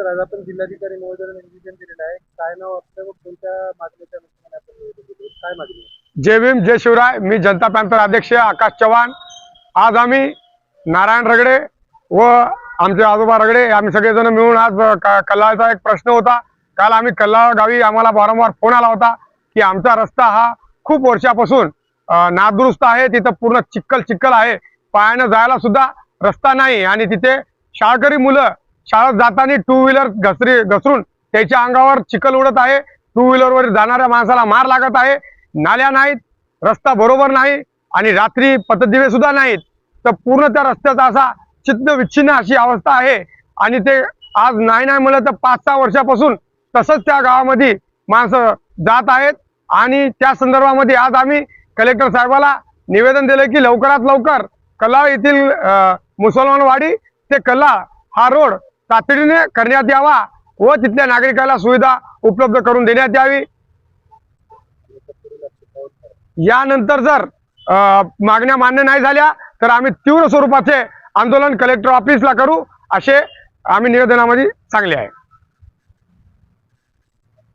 आपण जिल्हाधिकारी महोदयांना निवेदन दिलेलं आहे. काय नाव असतं व कोणत्या मागणीच्या अनुषंगाने आपण निवेदन काय मागणी आहे? जय भीम जय शिवराय. मी जनता पॅन्थर अध्यक्ष आकाश चव्हाण. आज आम्ही नारायण रगडे व आमचे आजोबा रगडे आम्ही सगळेजण मिळून आज अ, क- कल्लाळचा एक प्रश्न होता. काल आम्ही कल्लाळ गावी आम्हाला वारंवार फोन आला होता की आमचा रस्ता हा खूप वर्षापासून अ, नादुरुस्त आहे. तिथं पूर्ण चिक्कल चिक्कल आहे. पायानं जायला सुद्धा रस्ता नाही आणि तिथे शाळकरी मुलं शाळेत जाताना टू व्हीलर घसरी घसरून त्याच्या अंगावर चिखल उडत आहे. टू व्हीलरवर जाणाऱ्या माणसाला मार लागत आहे. नाल्या नाहीत रस्ता बरोबर नाही आणि रात्री पथदिवे सुद्धा नाहीत. तर पूर्ण त्या रस्त्याचा असा चित्त विच्छिन्न अशी अवस्था आहे. आणि ते आज नाही नाही म्हणलं तर पाच सहा वर्षापासून तसंच त्या गावामध्ये माणसं जात आहेत. आणि त्या संदर्भामध्ये आज आम्ही कलेक्टर साहेबाला निवेदन दिलं की लवकरात लवकर कला येथील मुसलमानवाडी ते कला हा रोड तातडीने करण्यात यावा व तिथल्या नागरिकाला सुविधा उपलब्ध करून देण्यात यावी. यानंतर जर मागण्या मान्य नाही झाल्या तर आम्ही तीव्र स्वरूपाचे आंदोलन कलेक्टर ऑफिसला करू असे आम्ही निवेदनामध्ये सांगले आहे.